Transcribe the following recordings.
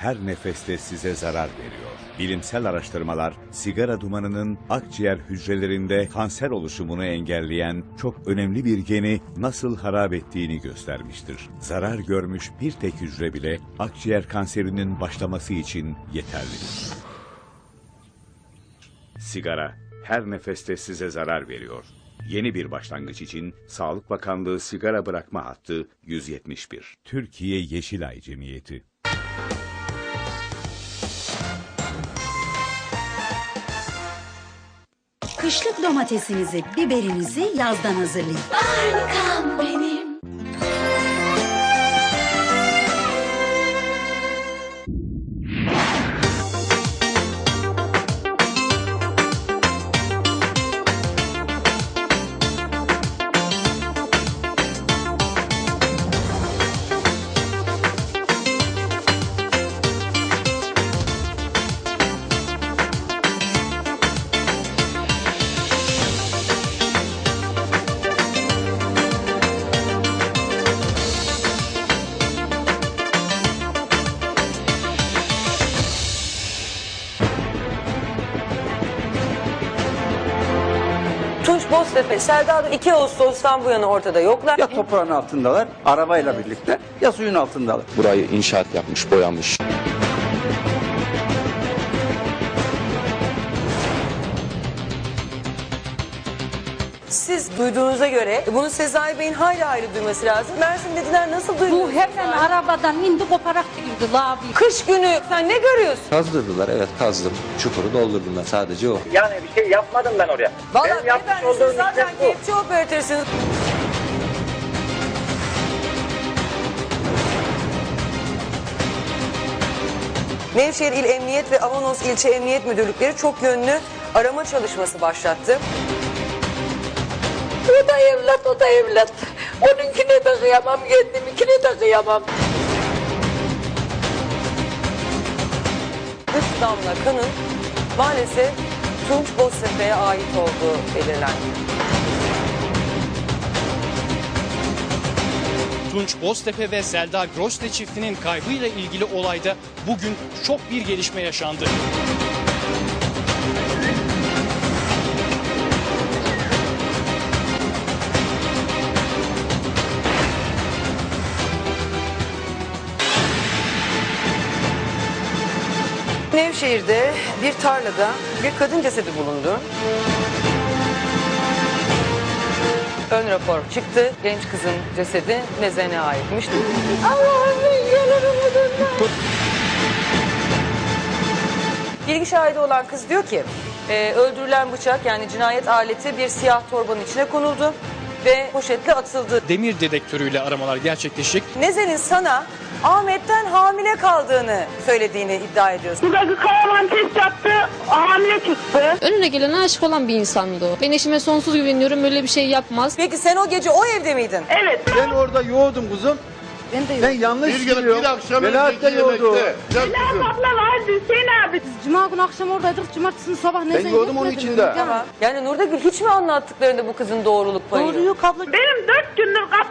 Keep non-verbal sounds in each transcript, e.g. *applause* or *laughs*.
Her nefeste size zarar veriyor. Bilimsel araştırmalar sigara dumanının akciğer hücrelerinde kanser oluşumunu engelleyen çok önemli bir geni nasıl harap ettiğini göstermiştir. Zarar görmüş bir tek hücre bile akciğer kanserinin başlaması için yeterlidir. Sigara her nefeste size zarar veriyor. Yeni bir başlangıç için Sağlık Bakanlığı sigara bırakma hattı 171. Türkiye Yeşilay Cemiyeti. Kışlık domatesinizi, biberinizi yazdan hazırlayın. Harikam benim. Boztepe, Serdar 2 Ağustos'tan bu yana ortada yoklar. Ya toprağın altındalar arabayla birlikte ya suyun altındalar. Burayı inşaat yapmış, boyamış. Duyduğunuza göre e, bunu Sezai Bey'in hayli hayli duyması lazım. Mersin dediler nasıl duyuyor? Bu hemen arabadan indi koparak girdi labi. Kış günü sen ne görüyorsun? Kazdırdılar, evet kazdım. Çukuru doldurdular, sadece o. Yani bir şey yapmadım ben oraya. Valla Benim yapmış beyefendi siz olduğum zaten hizmet bu. keyifçi operatörsünüz. Nevşehir İl Emniyet ve Avanos İlçe Emniyet Müdürlükleri çok yönlü arama çalışması başlattı. O da evlat, o da evlat. Onunkine de kıyamam, kendiminkine de kıyamam. Üç damla kanın maalesef Tunç Boztepe'ye ait olduğu belirlendi. Tunç Boztepe ve Selda Grosle çiftinin kaybıyla ilgili olayda bugün şok bir gelişme yaşandı. Nevşehir'de bir tarlada bir kadın cesedi bulundu. Ön rapor çıktı. Genç kızın cesedi mezene aitmiş. Bilgi şahidi olan kız diyor ki e, öldürülen bıçak yani cinayet aleti bir siyah torbanın içine konuldu ve poşetle atıldı. Demir dedektörüyle aramalar gerçekleşecek. Nezen'in sana Ahmet'ten hamile kaldığını söylediğini iddia ediyorsun. Buradaki karavan test yaptı, hamile çıktı. Önüne gelene aşık olan bir insandı o. Ben eşime sonsuz güveniyorum öyle bir şey yapmaz. Peki sen o gece o evde miydin? Evet. Ben orada yoğurdum kuzum. Ben de Ben yanlış biliyorum. Velahat da yoğurdu. Bilal abla vardı Hüseyin abi. Cuma günü akşam oradaydık, cumartesi sabah ne Ben yoğurdum onun içinde. Tamam. Yani Nurdagül hiç mi anlattıklarında bu kızın doğruluk payı yok? Doğruyu kablo. Benim dört gündür. Ya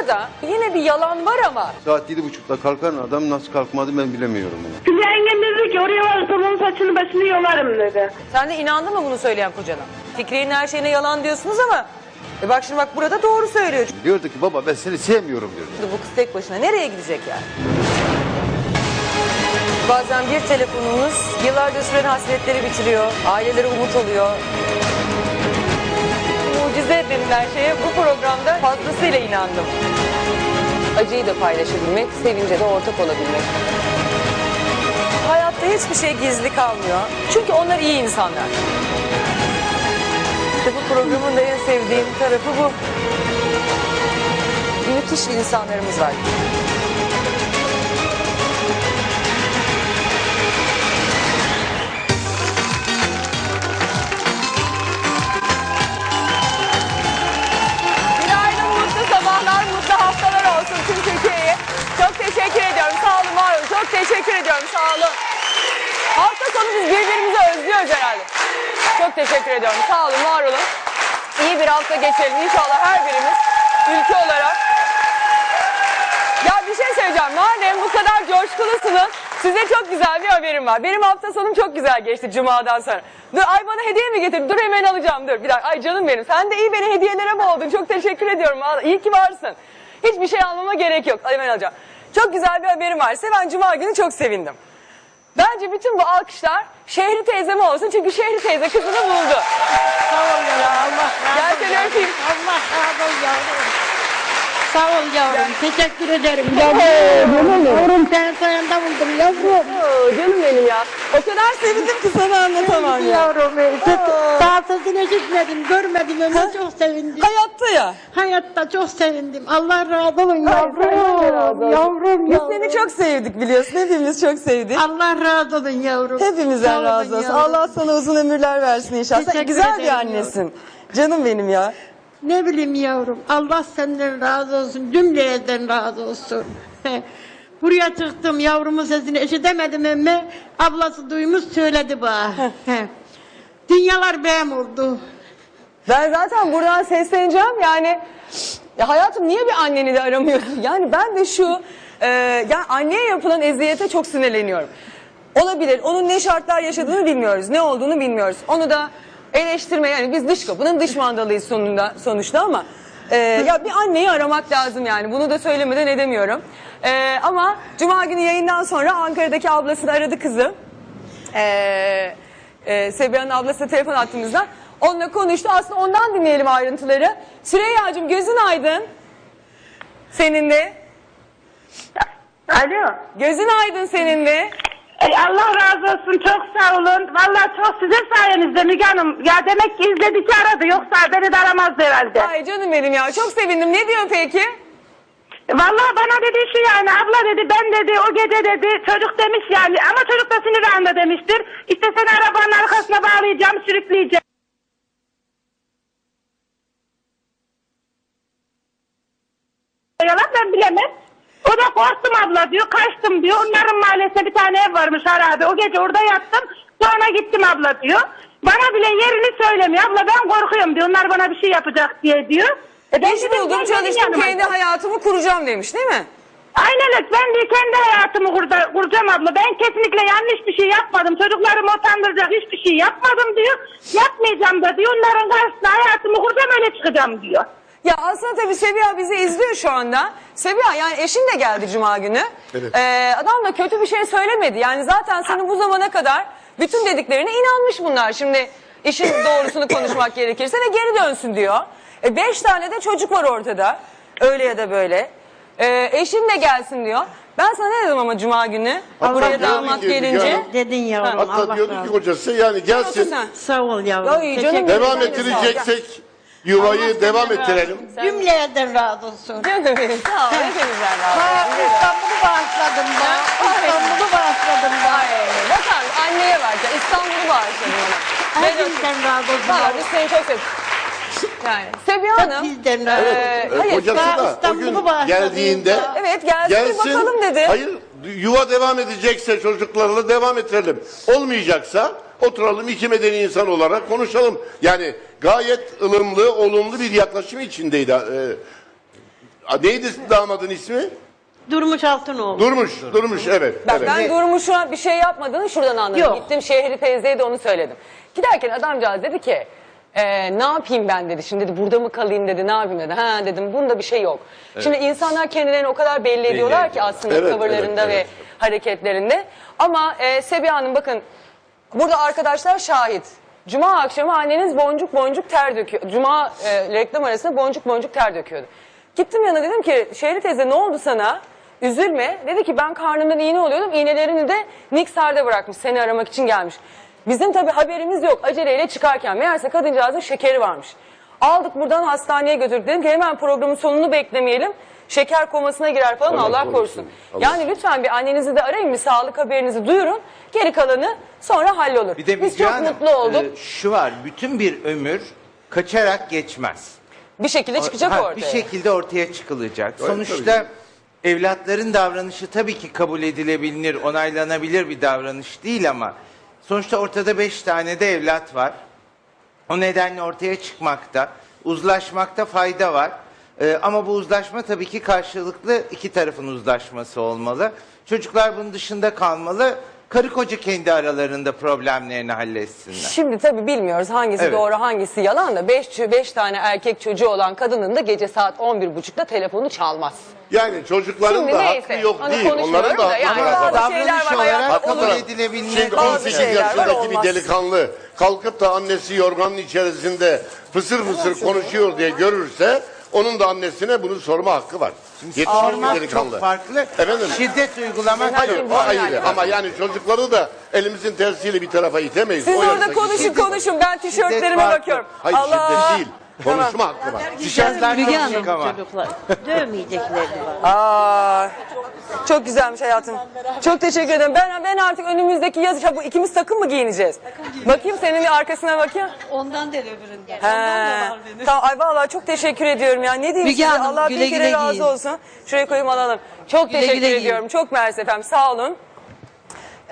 burada yine bir yalan var ama. Saat yedi buçukta kalkan adam nasıl kalkmadı ben bilemiyorum onu. Hülya yengem dedi ki oraya varırsam onun saçını başını yolarım dedi. Sen de inandın mı bunu söyleyen kocana? Fikri'nin her şeyine yalan diyorsunuz ama. E bak şimdi bak burada doğru söylüyor. Diyordu ki baba ben seni sevmiyorum diyordu. Bu kız tek başına nereye gidecek yani? Bazen bir telefonumuz yıllarca süren hasretleri bitiriyor. Ailelere umut oluyor. Denilen şeye bu programda fazlasıyla inandım. Acıyı da paylaşabilmek, sevince de ortak olabilmek. Hayatta hiçbir şey gizli kalmıyor. Çünkü onlar iyi insanlar. İşte bu programın da en sevdiğim tarafı bu. Müthiş insanlarımız var. Teşekkür ediyorum. Sağ olun. Hafta sonu biz birbirimizi özlüyoruz herhalde. Çok teşekkür ediyorum. Sağ olun, var olun. İyi bir hafta geçirelim inşallah her birimiz ülke olarak Ya bir şey söyleyeceğim. Madem bu kadar coşkulusunuz size çok güzel bir haberim var. Benim hafta sonum çok güzel geçti Cuma'dan sonra. Dur ay bana hediye mi getirdin? Dur hemen alacağım dur. Bir dakika. Ay canım benim. Sen de iyi beni hediyelere boğdun. Çok teşekkür ediyorum. İyi ki varsın. Hiçbir şey almama gerek yok. Hemen alacağım. Çok güzel bir haberim var. size. Ben Cuma günü çok sevindim. Bence bütün bu alkışlar Şehri teyzeme olsun. Çünkü Şehri teyze kızını buldu. Sağ ol ya Allah Gel razı seni olsun. öpeyim. Allah razı olsun yavrum. Sağ ol yavrum. Teşekkür ederim yavrum. Yavrum sen sayende buldum yavrum. Oo, canım benim ya. O kadar sevindim ki sana anlatamam ya. Yavrum. Daha sözünü işitmedim, görmedim ama çok sevindim. Hayatta ya. Hayatta çok sevindim. Allah razı olsun olsun. yavrum. Yavrum Biz yavrum. seni çok sevdik biliyorsun. Hepimiz çok sevdik. Allah razı olsun yavrum. Sağ Hepimizden olun razı olsun. yavrum. Allah sana uzun ömürler versin inşallah. Sen Teşekkür güzel bir ederim annesin. Canım benim ya. Ne bileyim yavrum. Allah senden razı olsun. Cümleden razı olsun. *laughs* Buraya çıktım yavrumun sesini eşitemedim ama ablası duymuş söyledi bana. He. Dünyalar benim oldu. Ben zaten buradan sesleneceğim yani ya hayatım niye bir anneni de aramıyorsun? *laughs* Yani ben de şu e, yani anneye yapılan eziyete çok sinirleniyorum. Olabilir. Onun ne şartlar yaşadığını bilmiyoruz. Ne olduğunu bilmiyoruz. Onu da eleştirme yani biz dış kapının dış mandalıyız sonunda sonuçta ama e, ya bir anneyi aramak lazım yani. Bunu da söylemeden edemiyorum. E, ama cuma günü yayından sonra Ankara'daki ablasını aradı kızı. Ee, e, Sebiha'nın ablası telefon attığımızda onunla konuştu. Aslında ondan dinleyelim ayrıntıları. Süreyya'cığım gözün aydın. Senin de. Alo. Gözün aydın senin de. Ey Allah razı olsun çok sağ olun. Vallahi çok sizin sayenizde Müge Hanım. Ya demek ki izledi ki aradı yoksa beni de aramazdı herhalde. Ay canım benim ya çok sevindim. Ne diyor peki? Vallahi bana dedi şu yani abla dedi ben dedi o gece dedi çocuk demiş yani ama çocuk da sinir anında demiştir. İşte seni arabanın arkasına bağlayacağım sürükleyeceğim. Yalan ben bilemem. O da korktum abla diyor kaçtım diyor. Onların mahallesinde bir tane ev varmış harabe. O gece orada yattım. Sonra gittim abla diyor. Bana bile yerini söylemiyor. Abla ben korkuyorum diyor. Onlar bana bir şey yapacak diye diyor. E ben İş dedim, buldum gel benim çalıştım yanıma. kendi hayatımı kuracağım demiş değil mi? Aynen öyle. Ben de kendi hayatımı kurda, kuracağım abla. Ben kesinlikle yanlış bir şey yapmadım. Çocuklarımı utandıracak hiçbir şey yapmadım diyor. Yapmayacağım da diyor. Onların karşısına hayatımı kuracağım öyle çıkacağım diyor. Ya aslında tabii Sebiha bizi izliyor şu anda. Sebiha yani eşin de geldi Cuma günü. Ee, adam da kötü bir şey söylemedi. Yani zaten senin bu zamana kadar bütün dediklerine inanmış bunlar. Şimdi işin doğrusunu konuşmak gerekirse ve geri dönsün diyor. E, beş tane de çocuk var ortada. Öyle ya da böyle. Ee, eşin de gelsin diyor. Ben sana ne dedim ama Cuma günü? Buraya diyordu damat gelince. Hanım, Dedin yavrum. Hatta Allah diyordu razı ki olsun. kocası yani gelsin Sen. Sağ ol yavrum. Ay, canım Teşekkür benim. devam ettireceksek yuvayı devam ettirelim. Cümleden razı olsun. Canım benim sağ ol. Hepinizden razı Ha, olsun. İstanbul'u bağışladım ben. İstanbul'u bağışladım ben. Bakar anneye bak ya İstanbul'u bağışladım ona. Ben de- Hepinizden razı olsun. Valla biz seni çok seviyoruz. Yani Sebiha Hanım. Bizden olsun. e, hayır. kocası daha da o İstanbul'u gün bağışladı geldiğinde ya. Evet gelsin, bir gelsin. bakalım dedi. Hayır yuva devam edecekse çocuklarla devam ettirelim. Olmayacaksa oturalım iki medeni insan olarak konuşalım. Yani gayet ılımlı, olumlu bir yaklaşım içindeydi. Ee, neydi damadın ismi? Durmuş Altınoğlu. Durmuş, Durmuş evet. Bak evet. ben Durmuş'a bir şey yapmadığını şuradan anladım. Yok. Gittim Şehri teyzeye de onu söyledim. Giderken adamcağız dedi ki e, ne yapayım ben dedi. Şimdi dedi burada mı kalayım dedi ne yapayım dedi. Ha dedim bunda bir şey yok. Şimdi insanlar kendilerini o kadar belli ediyorlar ki aslında Evet, tavırlarında evet, evet. ve hareketlerinde. Ama e, Sebiha Hanım bakın burada arkadaşlar şahit. Cuma akşamı anneniz boncuk boncuk ter döküyor. Cuma e, reklam arasında boncuk boncuk ter döküyordu. Gittim yanına dedim ki Şehri teyze ne oldu sana? Üzülme. Dedi ki ben karnımdan iğne oluyordum. İğnelerini de Niksar'da bırakmış. Seni aramak için gelmiş. Bizim tabii haberimiz yok. Aceleyle çıkarken. Meğerse kadıncağızın şekeri varmış. Aldık buradan hastaneye götürdük. Dedim ki hemen programın sonunu beklemeyelim. Şeker komasına girer falan Allah Allah, korusun. korusun. Allah Yani lütfen bir annenizi de arayın bir sağlık haberinizi duyurun. Geri kalanı sonra hallolur. Bir de Biz Müge çok Hanım, mutlu olduk. e, şu var, bütün bir ömür kaçarak geçmez. bir şekilde çıkacak Ha, ortaya. Bir şekilde ortaya çıkılacak. Sonuçta evlatların davranışı tabii ki kabul edilebilir, onaylanabilir bir davranış değil ama sonuçta ortada beş tane de evlat var. O nedenle ortaya çıkmakta, uzlaşmakta fayda var. Ee, ama bu uzlaşma tabii ki karşılıklı iki tarafın uzlaşması olmalı. Çocuklar bunun dışında kalmalı. Karı koca kendi aralarında problemlerini halletsinler. Şimdi tabii bilmiyoruz hangisi Evet. doğru hangisi yalan da 5 beş tane erkek çocuğu olan kadının da gece saat 11.30'da telefonu çalmaz. Yani çocukların Şimdi da neyse, hakkı yok onu değil. konuşmuyorum Onların da da hakkı yani var. bazı şeyler var Davranış hayatta olarak olur. kabul edilebilir. Şimdi Bazı 18 şeyler var, yaşındaki bir delikanlı kalkıp da annesi yorganın içerisinde fısır fısır konuşuyor diye görürse onun da annesine bunu sorma hakkı var. Bir Sormak delikanlı. çok farklı. Efendim? Şiddet uygulamak Hayır, çok O Hayır, ayrı ama yani çocukları da elimizin tersiyle bir tarafa itemeyiz. Siz O orada yaştaki konuşun konuşun ben tişörtlerime farklı. bakıyorum. Hayır şiddet değil. Konuşma hakkı var. Şişenler Müge Hanım. ama. Çocuklar dövmeyeceklerdi var. Aa, çok güzelmiş hayatım. Çok teşekkür ederim. Ben ben artık önümüzdeki yaz ha, bu ikimiz takım mı giyineceğiz? Bakayım senin bir arkasına bakayım. Ondan değil öbüründen. He. Tamam ay vallahi çok teşekkür ediyorum ya. Ne diyeyim Müge size? Hanım, Allah güle bir kere güle razı giyin. olsun. Şuraya koyayım alalım. Çok Güle teşekkür güle giyin. ediyorum. Çok mersi efendim. Sağ olun.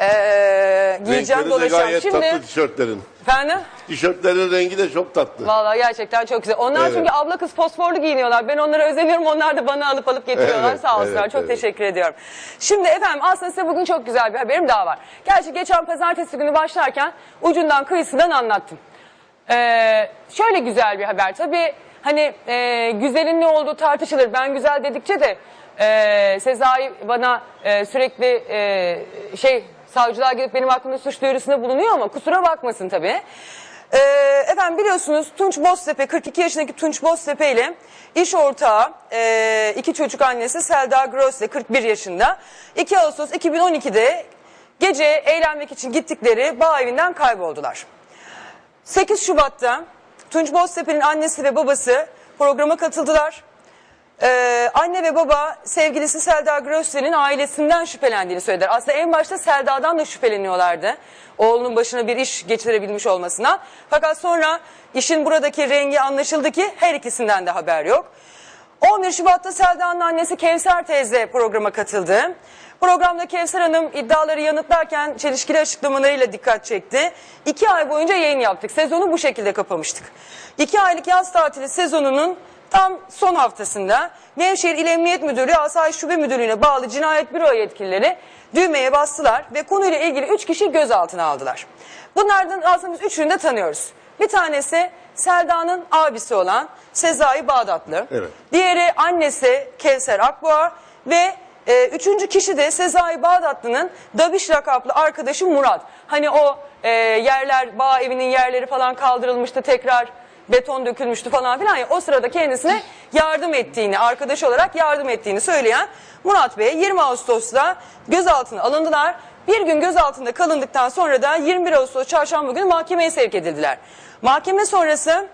Ee, giyeceğim Renkleri de dolaşacağım. gayet Şimdi tatlı tişörtlerin. Efendim Tişörtlerin rengi de çok tatlı. Vallahi gerçekten çok güzel. Onlar Evet. çünkü abla kız fosforlu giyiniyorlar. Ben onlara özeniyorum. Onlar da bana alıp alıp getiriyorlar. Evet, Sağ olsunlar. evet, çok evet. teşekkür ediyorum. Şimdi efendim aslında size bugün çok güzel bir haberim daha var. Gerçi geçen pazartesi günü başlarken ucundan kıyısından anlattım. Ee, şöyle güzel bir haber. Tabii hani e, güzelin ne olduğu tartışılır. Ben güzel dedikçe de e, Sezai bana e, sürekli e, şey savcılığa gidip benim hakkımda suç duyurusunda bulunuyor ama kusura bakmasın tabii. Ee, efendim biliyorsunuz Tunç Boztepe 42 yaşındaki Tunç Boztepe ile iş ortağı e, iki çocuk annesi Selda Gross de 41 yaşında 2 Ağustos 2012'de gece eğlenmek için gittikleri bağ evinden kayboldular. 8 Şubat'ta Tunç Boztepe'nin annesi ve babası programa katıldılar. Ee, anne ve baba sevgilisi Selda Grosse'nin ailesinden şüphelendiğini söylediler. Aslında en başta Selda'dan da şüpheleniyorlardı. Oğlunun başına bir iş geçirebilmiş olmasına. Fakat sonra işin buradaki rengi anlaşıldı ki her ikisinden de haber yok. 11 Şubat'ta Selda'nın annesi Kevser teyze programa katıldı. Programda Kevser Hanım iddiaları yanıtlarken çelişkili açıklamalarıyla dikkat çekti. İki ay boyunca yayın yaptık. Sezonu bu şekilde kapamıştık. İki aylık yaz tatili sezonunun tam son haftasında Nevşehir İl Emniyet Müdürlüğü Asayiş Şube Müdürlüğü'ne bağlı cinayet büro yetkilileri düğmeye bastılar ve konuyla ilgili üç kişi gözaltına aldılar. Bunlardan aslında biz üçünü de tanıyoruz. Bir tanesi Selda'nın abisi olan Sezai Bağdatlı. Evet. Diğeri annesi Kevser Akboğa ve e, üçüncü kişi de Sezai Bağdatlı'nın Dabiş lakaplı arkadaşı Murat. Hani o e, yerler, bağ evinin yerleri falan kaldırılmıştı tekrar beton dökülmüştü falan filan ya o sırada kendisine yardım ettiğini, arkadaş olarak yardım ettiğini söyleyen Murat Bey 20 Ağustos'ta gözaltına alındılar. Bir gün gözaltında kalındıktan sonra da 21 Ağustos çarşamba günü mahkemeye sevk edildiler. Mahkeme sonrası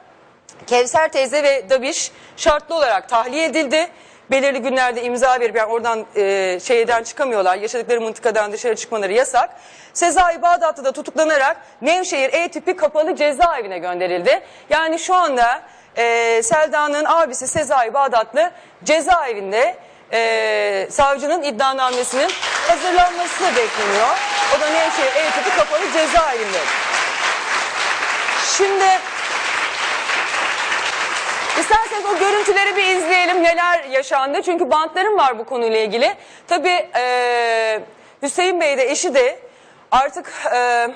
Kevser teyze ve Dabiş şartlı olarak tahliye edildi. Belirli günlerde imza verip yani oradan e, şeyden çıkamıyorlar. Yaşadıkları mıntıkadan dışarı çıkmaları yasak. Sezai Bağdat'ta da tutuklanarak Nevşehir E tipi kapalı cezaevine gönderildi. Yani şu anda e, Selda'nın abisi Sezai Bağdatlı cezaevinde e, savcının iddianamesinin hazırlanması bekleniyor. O da Nevşehir E tipi kapalı cezaevinde. Şimdi İsterseniz o görüntüleri bir izleyelim neler yaşandı. Çünkü bantlarım var bu konuyla ilgili. Tabii eee, Hüseyin Bey de eşi de artık eee,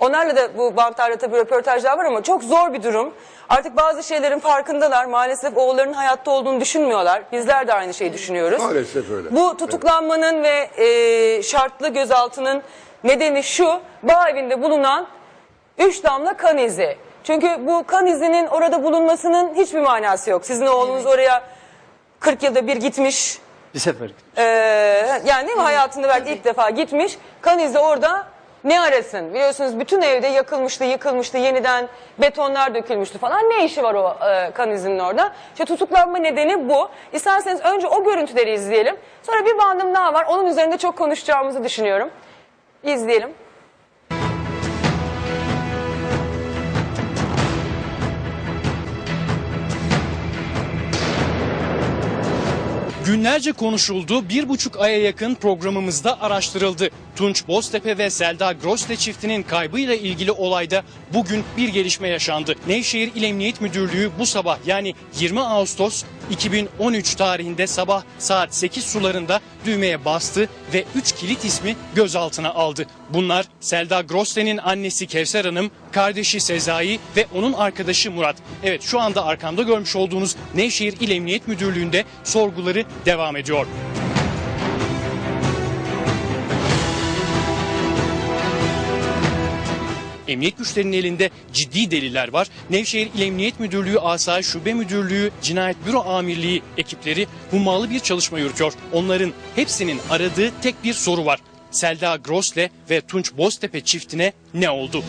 onlarla da bu bantlarla tabii röportajlar var ama çok zor bir durum. Artık bazı şeylerin farkındalar. Maalesef oğullarının hayatta olduğunu düşünmüyorlar. Bizler de aynı şeyi düşünüyoruz. Maalesef öyle. Bu tutuklanmanın ve eee, şartlı gözaltının nedeni şu. Bağ evinde bulunan Üç damla kan izi. Çünkü bu kan izinin orada bulunmasının hiçbir manası yok. Sizin oğlunuz oraya 40 yılda bir gitmiş. Bir sefer. Ee, yani değil mi hayatında belki ilk defa gitmiş. Kan izi orada ne arasın? Biliyorsunuz bütün evde yakılmıştı, yıkılmıştı, yeniden betonlar dökülmüştü falan. Ne işi var o e, kan izinin orada? İşte tutuklanma nedeni bu. İsterseniz önce o görüntüleri izleyelim. Sonra bir bandım daha var. Onun üzerinde çok konuşacağımızı düşünüyorum. İzleyelim. Günlerce konuşuldu, bir buçuk aya yakın programımızda araştırıldı. Tunç Boztepe ve Selda Grosle çiftinin kaybıyla ilgili olayda bugün bir gelişme yaşandı. Nevşehir İl Emniyet Müdürlüğü bu sabah yani 20 Ağustos 2013 tarihinde sabah saat 8 sularında düğmeye bastı ve 3 kilit ismi gözaltına aldı. Bunlar Selda Grosle'nin annesi Kevser Hanım, kardeşi Sezai ve onun arkadaşı Murat. Evet şu anda arkamda görmüş olduğunuz Nevşehir İl Emniyet Müdürlüğü'nde sorguları devam ediyor. Emniyet güçlerinin elinde ciddi deliller var. Nevşehir İl Emniyet Müdürlüğü, Asayiş Şube Müdürlüğü, Cinayet Büro Amirliği ekipleri hummalı bir çalışma yürütüyor. Onların hepsinin aradığı tek bir soru var. Selda Grosle ve Tunç Boztepe çiftine ne oldu?